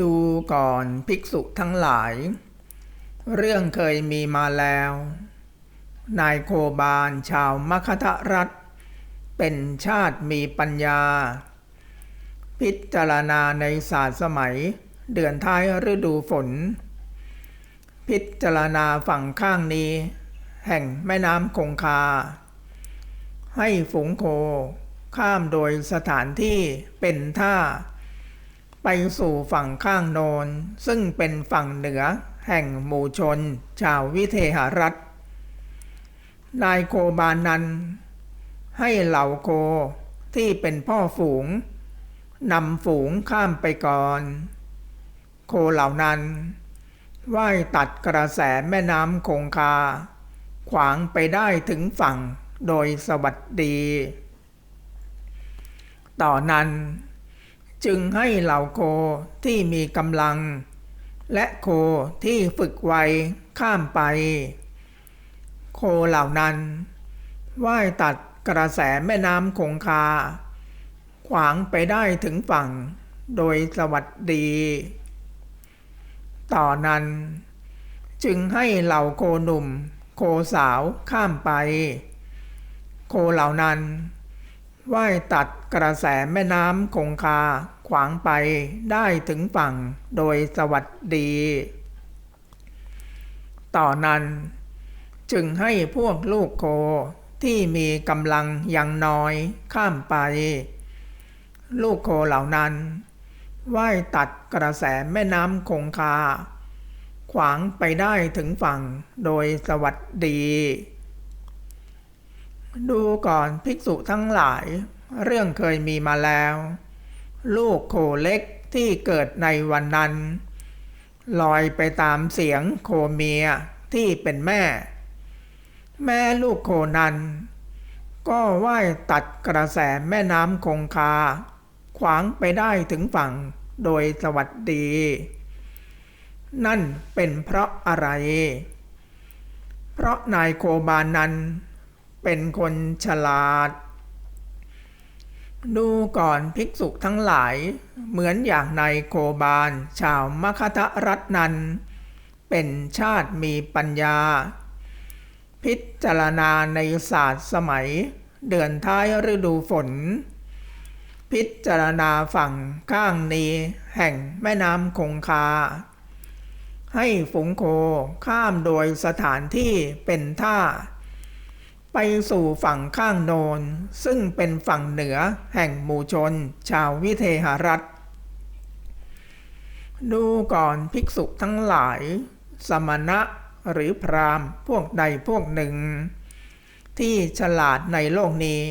ดูก่อนภิกษุทั้งหลาย เรื่องเคยมีมาแล้ว นายโคบาลชาวมคธรัฐ เป็นชาติมีปัญญา พิจารณาในศาสตร์สมัย เดือนท้ายฤดูฝน พิจารณาฝั่งข้างนี้ แห่งแม่น้ำคงคา ให้ฝูงโคข้ามโดยสถานที่เป็นท่า ไปสู่ฝั่งข้างโนน ซึ่งเป็นฝั่งเหนือแห่งหมู่ชน ชาววิเทหรัฐ นายโคบานัน ให้เหล่าโคที่เป็นพ่อฝูงนำฝูงข้ามไปก่อน โคเหล่านั้นว่ายตัดกระแสแม่น้ำคงคา ขวางไปได้ถึงฝั่งโดยสวัสดี ต่อนนั้น จึงให้เหล่าโคที่มีกำลัง และโคที่ฝึกไวข้ามไป โคเหล่านั้นว่ายตัดกระแสแม่น้ำคงคา ขวางไปได้ถึงฝั่งโดยสวัสดี ต่อนนั้น จึงให้เหล่าโคหนุ่ม โคสาวข้ามไป โคเหล่านั้น ว่ายตัดกระแสแม่น้ำคงคาขวางไปได้ถึงฝั่งโดยสวัสดี ต่อนนั้น จึงให้พวกลูกโคที่มีกำลังยังน้อยข้ามไป ลูกโคเหล่านั้นว่ายตัดกระแสแม่น้ำคงคา ขวางไปได้ถึงฝั่งโดยสวัสดี ดูก่อนภิกษุทั้งหลาย เรื่องเคยมีมาแล้ว ลูกโคเล็กที่เกิดในวันนั้น ลอยไปตามเสียงโคเมียที่เป็นแม่ แม่ลูกโคนั้น ก็ว่ายตัดกระแสแม่น้ำคงคา ขวางไปได้ถึงฝั่งโดยสวัสดี นั่นเป็นเพราะอะไร เพราะนายโคบาลนั้น เป็นคนฉลาด ดูก่อนภิกษุทั้งหลาย เหมือนอย่างในโคบาล ชาวมคธรัฐนั้นเป็นชาติมีปัญญา พิจารณาในศาสตร์สมัย เดือนท้ายฤดูฝน พิจารณาฝั่งข้างนี้แห่งแม่น้ำคงคาให้ฝูงโคข้ามโดยสถานที่เป็นท่า ไปสู่ฝั่งข้างโนน ซึ่งเป็นฝั่งเหนือแห่งหมู่ชน ชาววิเทหรัฐ ดูก่อนภิกษุทั้งหลาย สมณะหรือพรามพวกใดพวกหนึ่ง ที่ฉลาดในโลกนี้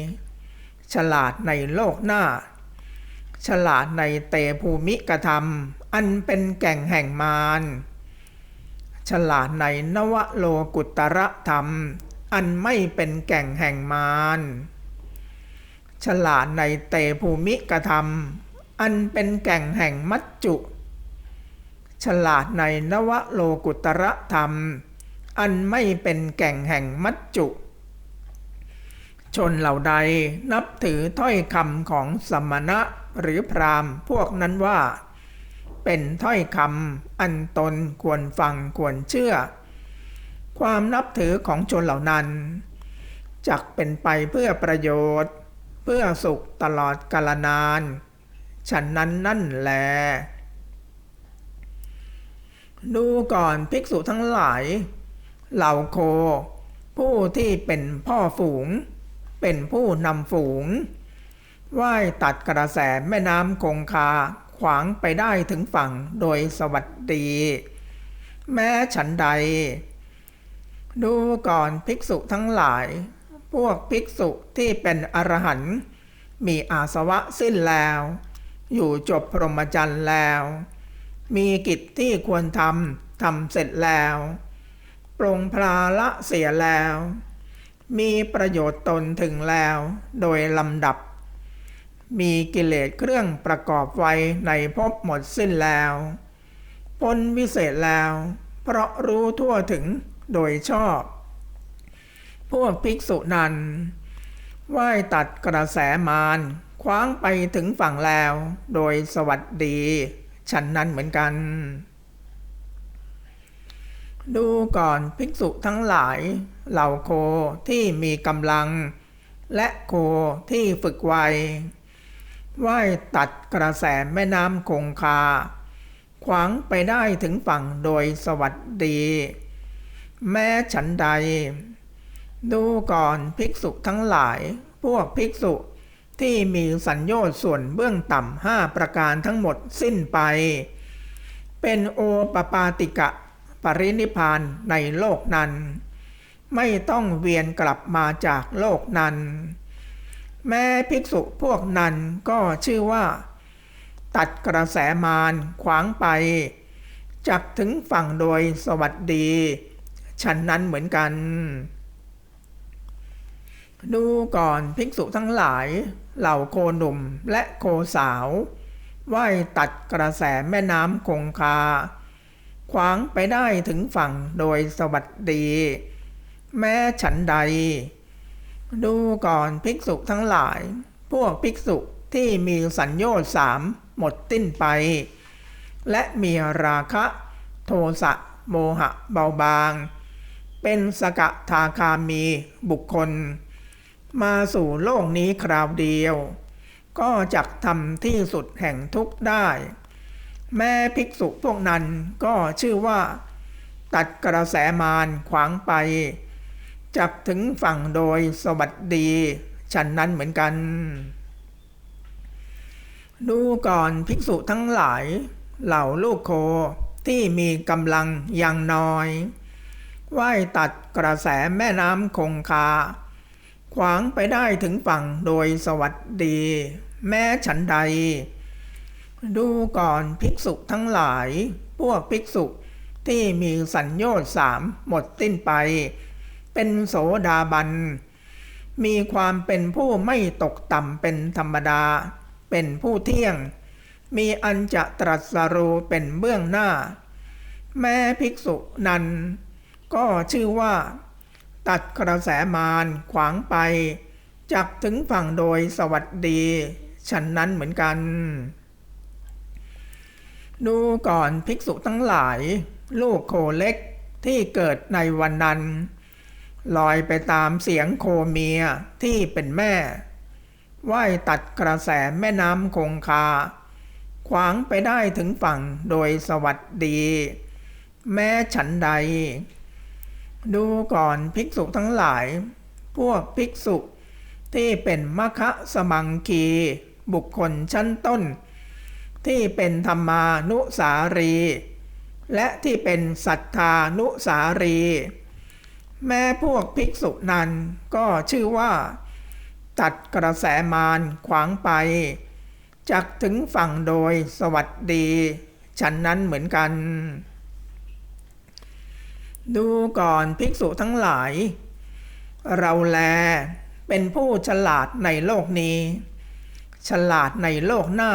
ฉลาดในโลกหน้า ฉลาดในเตภูมิกธรรม อันเป็นแก่งแห่งมารฉลาดในนวโลกุตระธรรม อันไม่เป็นแก่งแห่งมารฉลาดในเตภูมิกธรรมอันเป็นแก่งแห่งมัจจุ ฉลาดในนวโลกุตระธรรม อันไม่เป็นแก่งแห่งมัจจุ ชนเหล่าใดนับถือถ้อยคำของสมณะหรือพราหมณ์พวกนั้นว่า เป็นถ้อยคำอันตนควรฟังควรเชื่อ ความนับถือของชนเหล่านั้นจักเป็นไปเพื่อประโยชน์ เพื่อสุขตลอดกาลนาน ฉันนั้นนั่นแล ดูก่อนภิกษุทั้งหลาย เหล่าโค ผู้ที่เป็นพ่อฝูง เป็นผู้นำฝูงว่ายตัดกระแสแม่น้ำคงคาขวางไปได้ถึงฝั่งโดยสวัสดี แม้ฉันใด ดูก่อนภิกษุทั้งหลาย พวกภิกษุที่เป็นอรหันต์มีอาสวะสิ้นแล้ว อยู่จบพรหมจรรย์แล้ว มีกิจที่ควรทำทำเสร็จแล้วปรงพลาละเสียแล้ว มีประโยชน์ตนถึงแล้ว โดยลำดับ มีกิเลสเครื่องประกอบไว้ในภพหมดสิ้นแล้วพ้นวิเศษแล้ว เพราะรู้ทั่วถึง โดยชอบ พวกภิกษุนั้นว่ายตัดกระแสมารคว้างไปถึงฝั่งแล้ว โดยสวัสดี ฉันนั้นเหมือนกัน ดูก่อนภิกษุทั้งหลาย เหล่าโคที่มีกำลัง และโคที่ฝึกไวว่ายตัดกระแสแม่น้ำคงคา ขวางไปได้ถึงฝั่งโดยสวัสดี แม้ฉันใด ดูก่อนภิกษุทั้งหลาย พวกภิกษุที่มีสัญญน์ส่วนเบื้องต่ำห้าประการทั้งหมดสิ้นไป เป็นโอปปาติกะปรินิพานในโลกนั้น ไม่ต้องเวียนกลับมาจากโลกนั้น แม้ภิกษุพวกนั้นก็ชื่อว่า ตัดกระแสมารขวางไป จักถึงฝั่งโดยสวัสดี ฉันนั้นเหมือนกัน ดูก่อนภิกษุทั้งหลาย เหล่าโคหนุ่มและโคสาวว่ายตัดกระแสแม่น้ำคงคา ขวางไปได้ถึงฝั่งโดยสวัสดี แม้ฉันใด ดูก่อนภิกษุทั้งหลาย พวกภิกษุที่มีสัญญน์สามหมดสิ้นไป และมีราคะ โทสะโมหะเบาบาง เป็นสกทาคามีบุคคล มาสู่โลกนี้คราวเดียว ก็จักทำที่สุดแห่งทุกข์ได้ แม้ภิกษุพวกนั้นก็ชื่อว่า ตัดกระแสมารขวางไป จักถึงฝั่งโดยสวัสดีฉันนั้นเหมือนกัน ดูก่อนภิกษุทั้งหลาย เหล่าลูกโคที่มีกำลังยังน้อย ว่ายตัดกระแสแม่น้ำคงคา ขวางไปได้ถึงฝั่งโดยสวัสดี แม้ฉันใด ดูก่อนภิกษุทั้งหลาย พวกภิกษุที่มีสัญญน์สามหมดสิ้นไป เป็นโสดาบัน มีความเป็นผู้ไม่ตกต่ำเป็นธรรมดา เป็นผู้เที่ยง มีอันจะตรัสรู้เป็นเบื้องหน้า แม้ภิกษุนั้น ก็ชื่อว่า ตัดกระแสมารขวางไป จักถึงฝั่งโดยสวัสดี ฉันนั้นเหมือนกัน ดูก่อนภิกษุทั้งหลาย ลูกโคเล็กที่เกิดในวันนั้น ลอยไปตามเสียงโคเมียที่เป็นแม่ว่ายตัดกระแสแม่น้ำคงคา ขวางไปได้ถึงฝั่งโดยสวัสดี แม้ฉันใด ดูก่อนภิกษุทั้งหลาย พวกภิกษุที่เป็นมคะสมังคี บุคคลชั้นต้น ที่เป็นธรรมานุสารี และที่เป็นสัทธานุสารี แม้พวกภิกษุนั้นก็ชื่อว่า ตัดกระแสมารขวางไป จักถึงฝั่งโดยสวัสดี ฉันนั้นเหมือนกัน ดูก่อนภิกษุทั้งหลาย เราแลเป็นผู้ฉลาดในโลกนี้ ฉลาดในโลกหน้า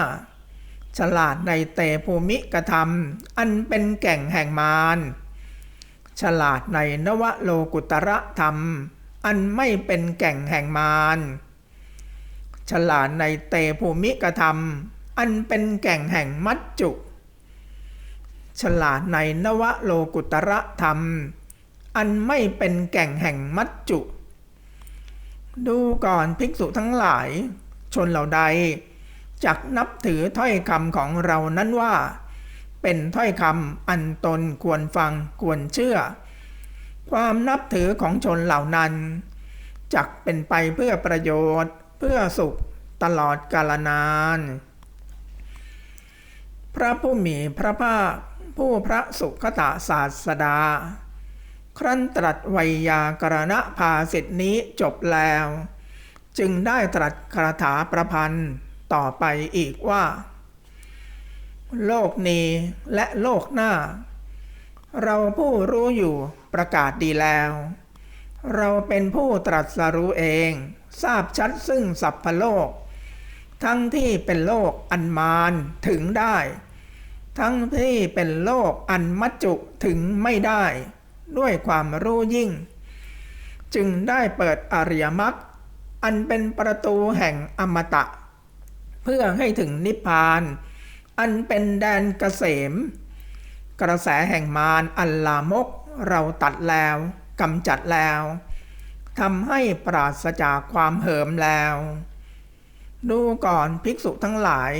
ฉลาดในเตภูมิกธรรม อันเป็นแก่งแห่งมารฉลาดในนวโลกุตระธรรม อันไม่เป็นแก่งแห่งมารฉลาดในเตภูมิกธรรม อันเป็นแก่งแห่งมัจจุ ฉลาดในนวโลกุตระธรรม อันไม่เป็นแก่งแห่งมัจจุ ดูก่อนภิกษุทั้งหลาย ชนเหล่าใดจักนับถือถ้อยคำของเรานั้นว่า เป็นถ้อยคำอันตนควรฟังควรเชื่อ ความนับถือของชนเหล่านั้นจักเป็นไปเพื่อประโยชน์เพื่อสุขตลอดกาลนาน พระผู้มีพระภาค ผู้พระสุขตาศาสดา ครั้นตรัสไวยากรณภาสิทธินี้จบแล้ว จึงได้ตรัสคาถาประพันธ์ต่อไปอีกว่า โลกนี้และโลกหน้า เราผู้รู้อยู่ประกาศดีแล้ว เราเป็นผู้ตรัสรู้เอง ทราบชัดซึ่งสัพพโลก ทั้งที่เป็นโลกอันมารถึงได้ ทั้งที่เป็นโลกอันมัจจุถึงไม่ได้ ด้วยความรู้ยิ่ง จึงได้เปิดอริยมรรคอันเป็นประตูแห่งอมตะ เพื่อให้ถึงนิพพาน อันเป็นแดนเกษม กระแสแห่งมารอัลลามกเราตัดแล้วกำจัดแล้วทำให้ปราศจากความเหิมแล้ว ดูก่อนภิกษุทั้งหลาย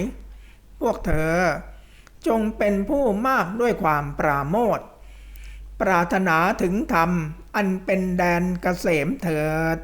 พวกเธอ จงเป็นผู้มากด้วยความปราโมทปรารถนาถึงธรรมอันเป็นแดนเกษมเถิด